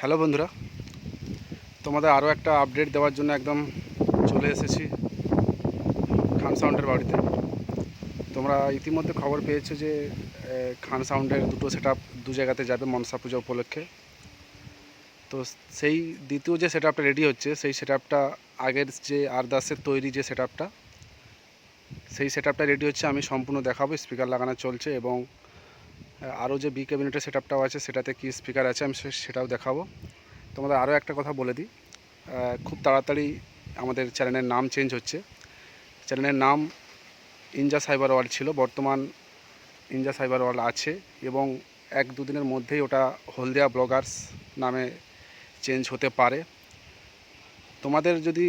Hello বন্ধুরা, তোমাদের আরও একটা আপডেট দেওয়ার জন্য একদম চলে এসেছি খান সাউন্ডের বাড়িতে। তোমরা ইতিমধ্যে খবর পেয়েছ যে খান সাউন্ডের দুটো সেট দু জায়গাতে যাবে মনসা পূজা উপলক্ষে। তো সেই দ্বিতীয় যে সেট রেডি হচ্ছে, সেই সেট আগের যে আরদাসের তৈরি যে সেট সেই সেট রেডি হচ্ছে, আমি সম্পূর্ণ দেখাবো স্পিকার লাগানো চলছে এবং আরও যে বি ক্যাবিনেটের সেট আপটাও আছে, সেটাতে কি স্পিকার আছে, আমি সেটাও দেখাবো। তোমাদের আরও একটা কথা বলে দিই। খুব তাড়াতাড়ি আমাদের চ্যানেলের নাম চেঞ্জ হচ্ছে। চ্যানেলের নাম ইনজা সাইবার ওয়ার্ল্ড ছিল, বর্তমান ইনজা সাইবার ওয়ার্ল্ড আছে এবং এক দুদিনের মধ্যেই ওটা হলদিয়া ব্লগার্স নামে চেঞ্জ হতে পারে। তোমাদের যদি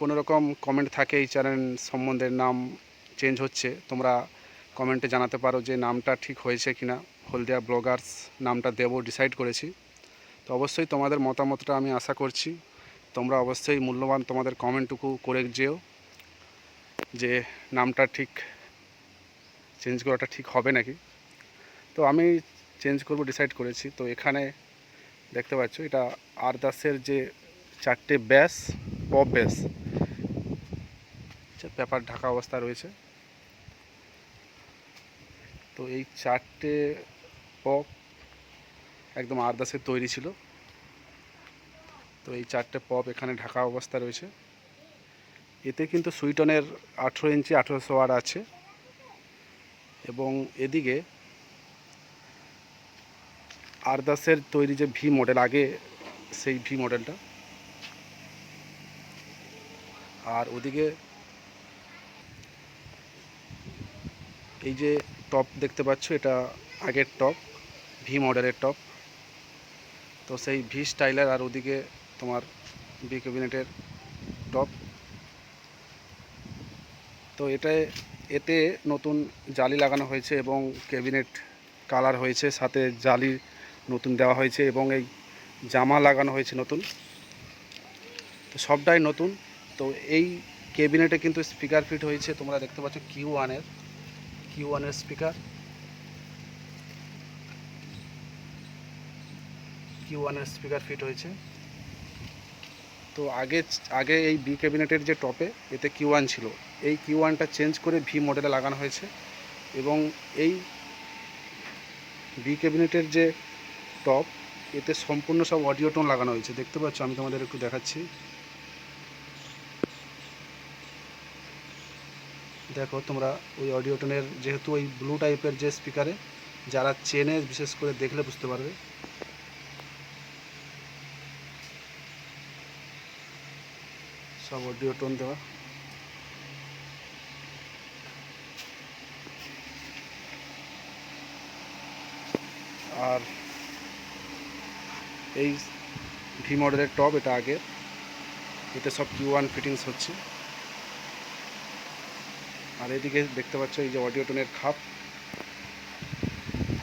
কোনো রকম কমেন্ট থাকে এই চ্যানেল সম্বন্ধে নাম চেঞ্জ হচ্ছে, তোমরা কমেন্টে জানাতে পারো যে নামটা ঠিক হয়েছে কিনা। হলদিয়া ব্লগার্স নামটা দেবো, ডিসাইড করেছি। তো অবশ্যই তোমাদের মতামতটা আমি আশা করছি। তোমরা অবশ্যই মূল্যবান তোমাদের কমেন্টটুকু করে যেও যে নামটা ঠিক, চেঞ্জ করাটা ঠিক হবে নাকি। তো আমি চেঞ্জ করব, ডিসাইড করেছি। তো এখানে দেখতে পাচ্ছ, এটা আরদাসের যে চারটে ব্যাস, পপ ব্যাস। পেপার ঢাকা অবস্থা রয়েছে। তো এই চারটে পপ একদম আরদাসের তৈরি ছিল। তো এই চারটে পপ এখানে ঢাকা অবস্থা রয়েছে। এতে কিন্তু সুইটনের আঠেরো ইঞ্চি, আঠেরোশো ওয়াট আছে। এবং এদিকে আরদাসের তৈরি যে ভি মডেল, আগে সেই ভি মডেলটা। আর ওদিকে এই যে টপ দেখতে পাচ্ছ, এটা আগের টপ ভি মডেলের টপ তো সেই ভি স্টাইলার আর ওদিকে তোমার বি ক্যাবিনেটের টপ তো এটায় এতে নতুন জালি লাগানো হয়েছে এবং ক্যাবিনেট কালার হয়েছে, সাথে জালি নতুন দেওয়া হয়েছে এবং এই জামা লাগানো হয়েছে নতুন। তো সবটাই নতুন। তো এই ক্যাবিনেটে কিন্তু স্পিকার ফিট হয়েছে, তোমরা দেখতে পাচ্ছ কিউ ওয়ানের কিউ ওয়ানের স্পিকার কিউ ওয়ানের স্পিকার ফিট হয়েছে। তো আগে আগে এই বি ক্যাবিনেটের যে টপে এতে কিউ ওয়ান ছিল। এই কিউ ওয়ানটা চেঞ্জ করে ভি মডেলে লাগানো হয়েছে। এবং এই বি ক্যাবিনেটের যে টপ এতে সম্পূর্ণ সব অডিও টোন লাগানো হয়েছে। দেখতে পাচ্ছ, আমি তোমাদের একটু দেখাচ্ছি। দেখো, তোমরা ওই অডিও টোনের যেহেতু ওই ব্লু টাইপের যে স্পিকারে যারা চেনে, বিশেষ করে দেখলে বুঝতে পারবে। সব অডিও টোন দেওয়া। আর এই ভি মডেলের টপ এটা আগে এতে সব কিউ ওয়ান ফিটিংস হচ্ছে। আর এদিকে দেখতে পাচ্ছ এই যে অডিও টোনের খাপ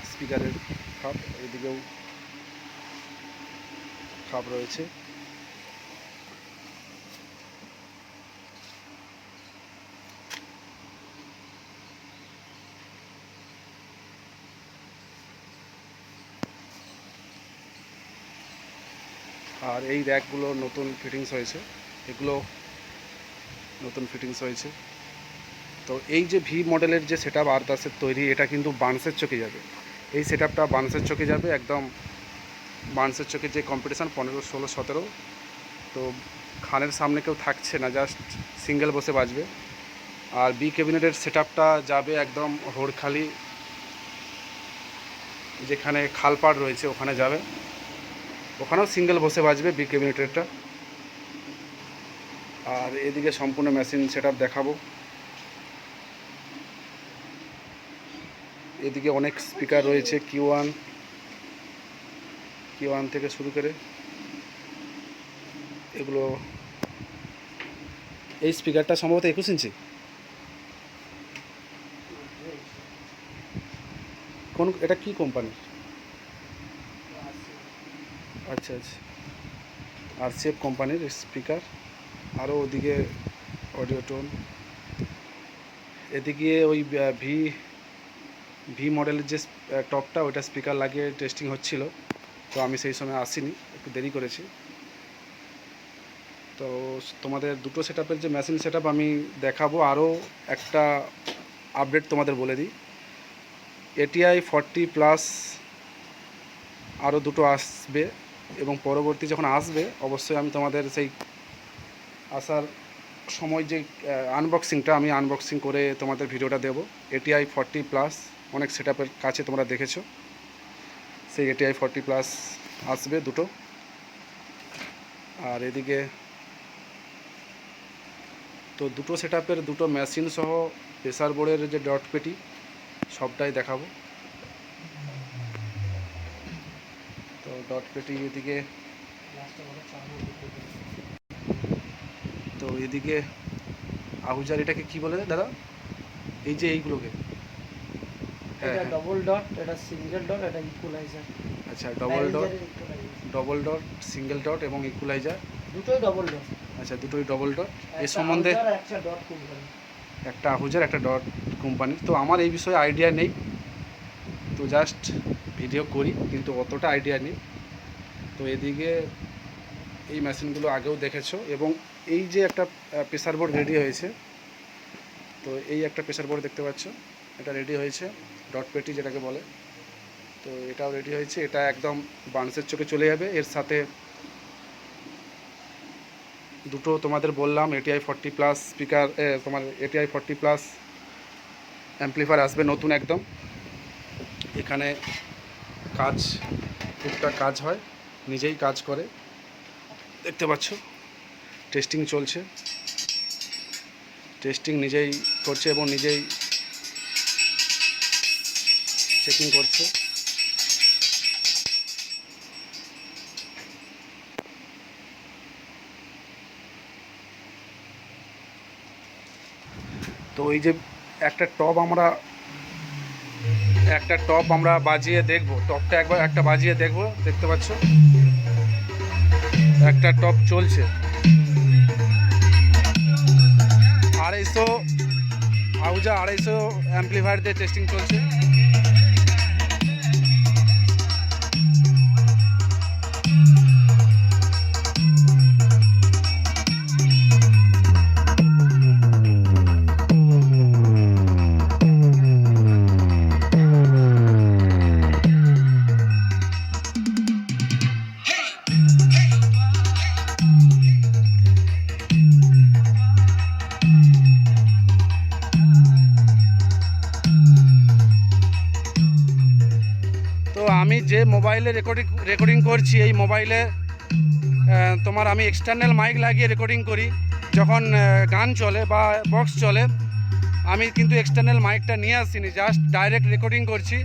স্পিকারের খাপ, এদিকেও খাপ রয়েছে। আর এই র্যাকগুলো নতুন ফিটিংস হয়েছে। এগুলো নতুন ফিটিংস হয়েছে। তো এই যে ভি মডেলের যে সেট আপ আরদাসের তৈরি, এটা কিন্তু বানসের চোখে যাবে। এই সেট আপটা বান্সের চোখে যাবে, একদম বানসের চোখে যে কম্পিটিশান পনেরো, ষোলো, সতেরো, তো খানের সামনে কেউ থাকছে না জাস্ট সিঙ্গেল বসে বাজবে। আর বি ক্যাবিনেটের সেট যাবে একদম হোড়খালি, যেখানে খালপাড় রয়েছে, ওখানে যাবে। ওখানেও সিঙ্গেল বসে বাজবে বি ক্যাবিনেটেরটা আর এদিকে সম্পূর্ণ মেশিন সেট দেখাবো। এদিকে অনেক স্পিকার রয়েছে কিউ ওয়ান কিউ ওয়ান থেকে শুরু করে এগুলো। এই স্পিকারটা সম্ভবত একুশ ইঞ্চি কোন, এটা কি কোম্পানির আচ্ছা আচ্ছা। আর সেফ কোম্পানির স্পিকার আরও ওদিকে অডিও টোন এদিকে ওই ভি ভি মডেলের যে টপটা, ওইটা স্পিকার লাগিয়ে টেস্টিং হচ্ছিল। তো আমি সেই সময় আসিনি, একটু দেরি করেছি। তো তোমাদের দুটো সেট যে মেশিন সেট আমি দেখাবো, আরও একটা আপডেট তোমাদের বলে দিই। এটিআই ফর্টি প্লাস আরও দুটো আসবে এবং পরবর্তী যখন আসবে, অবশ্যই আমি তোমাদের সেই আসার সময় যে আনবক্সিংটা আমি আনবক্সিং করে তোমাদের ভিডিওটা দেবো। এটিআই ফর্টি প্লাস অনেক সেট কাছে তোমরা দেখেছ। সেই এটিআই ফর্টি প্লাস আসবে দুটো। আর এদিকে তো দুটো সেট দুটো মেশিন সহ প্রেসার বোর্ডের যে ডট পেটি সবটাই দেখাবো। তো ডট পেটি এদিকে তো এদিকে আহুজার এটাকে কি বলে দাদা? এই যে এইগুলোকে। এটা হ্যাঁ। ডবল ডট এটা সিঙ্গেল ডট এটা ইকুয়ালাইজার আচ্ছা double dot double dot single dot এবং ইকুলাইজার দুটোই ডবল ডট আচ্ছা দুটোই ডবল ডট এর সম্বন্ধে একটা আহুজার একটা ডট কোম্পানি তো আমার এই বিষয়ে আইডিয়া নেই। তো জাস্ট ভিডিও করি কিন্তু অতটা আইডিয়া নেই। তো এদিকে এই মেশিনগুলো আগেও দেখেছ এবং এই যে একটা প্রেসার বোর্ড রেডি হয়েছে তো এই একটা প্রেসার বোর্ড দেখতে পাচ্ছ। এটা রেডি হয়েছে। ডট পেটি যেটাকে বলে। তো এটাও রেডি হয়েছে, এটা একদম বাঁশের চোখে চলে যাবে। এর সাথে দুটো তোমাদের বললাম এটিআই ফর্টি প্লাস স্পিকার তোমার এটিআই ফর্টি প্লাস অ্যাম্পলিফায়ার আসবে নতুন একদম। এখানে কাজ, টুকটাক কাজ হয়, নিজেই কাজ করে। দেখতে পাচ্ছ টেস্টিং চলছে। টেস্টিং নিজেই করছে এবং নিজেই চেকিং করছে। তো এই যে একটা টপ আমরা, একটা টপ আমরা বাজিয়ে দেখব। টপটা একবার একটা বাজিয়ে দেখব, দেখতে পাচ্ছ? একটা টপ চলছে। আড়াইশো, আউজা আড়াইশো অ্যাম্পলিফায়ার দিয়ে টেস্টিং চলছে। যে মোবাইলে রেকর্ডিং রেকর্ডিং করছি, এই মোবাইলে তোমার আমি এক্সটার্নাল মাইক লাগিয়ে রেকর্ডিং করি। যখন গান চলে বা বক্স চলে, আমি কিন্তু এক্সটার্নাল মাইকটা নিয়ে আসিনি জাস্ট ডাইরেক্ট রেকর্ডিং করছি।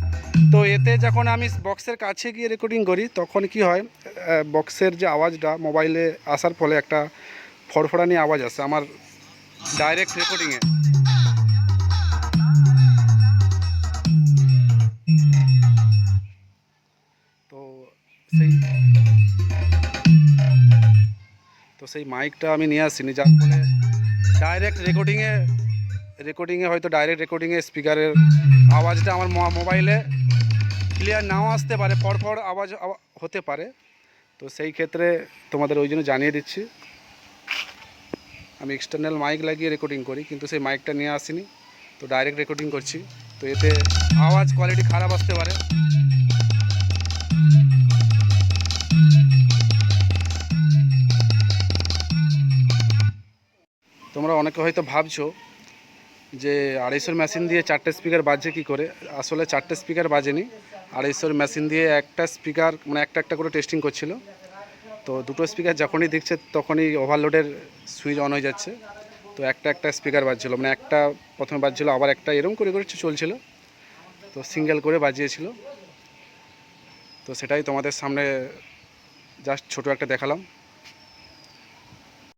তো এতে যখন আমি বক্সের কাছে গিয়ে রেকর্ডিং করি, তখন কি হয় বক্সের যে আওয়াজটা মোবাইলে আসার ফলে একটা ফড়ফড়ানি আওয়াজ আসে আমার ডাইরেক্ট রেকর্ডিংয়ে সেই মাইকটা আমি নিয়ে আসিনি, যার ফলে ডাইরেক্ট রেকর্ডিংয়ে রেকর্ডিংয়ে হয়তো ডাইরেক্ট রেকর্ডিংয়ে স্পিকারের আওয়াজটা আমার মোবাইলে ক্লিয়ার নাও আসতে পারে, পরপর আওয়াজ, আওয়া- হতে পারে। তো সেই ক্ষেত্রে তোমাদের ওই জন্য জানিয়ে দিচ্ছি। আমি এক্সটার্নাল মাইক লাগিয়ে রেকর্ডিং করি, কিন্তু সেই মাইকটা নিয়ে আসিনি। তো ডাইরেক্ট রেকর্ডিং করছি। তো এতে আওয়াজ কোয়ালিটি খারাপ আসতে পারে। অনেকে হয়তো ভাবছ যে আড়াইশোর মেশিন দিয়ে চারটে স্পিকার বাজছে কি করে? আসলে চারটে স্পিকার বাজেনি। আড়াইশোর মেশিন দিয়ে একটা স্পিকার মানে একটা একটা করে টেস্টিং করছিল। তো দুটো স্পিকার যখনই দেখছে তখনই ওভারলোডের সুইচ অন হয়ে যাচ্ছে। তো একটা একটা স্পিকার বাজছিল মানে একটা প্রথমে বাজছিল, আবার একটা এরকম করে করে চলছিল। তো সিঙ্গেল করে বাজিয়েছিল। তো সেটাই তোমাদের সামনে জাস্ট ছোট একটা দেখালাম।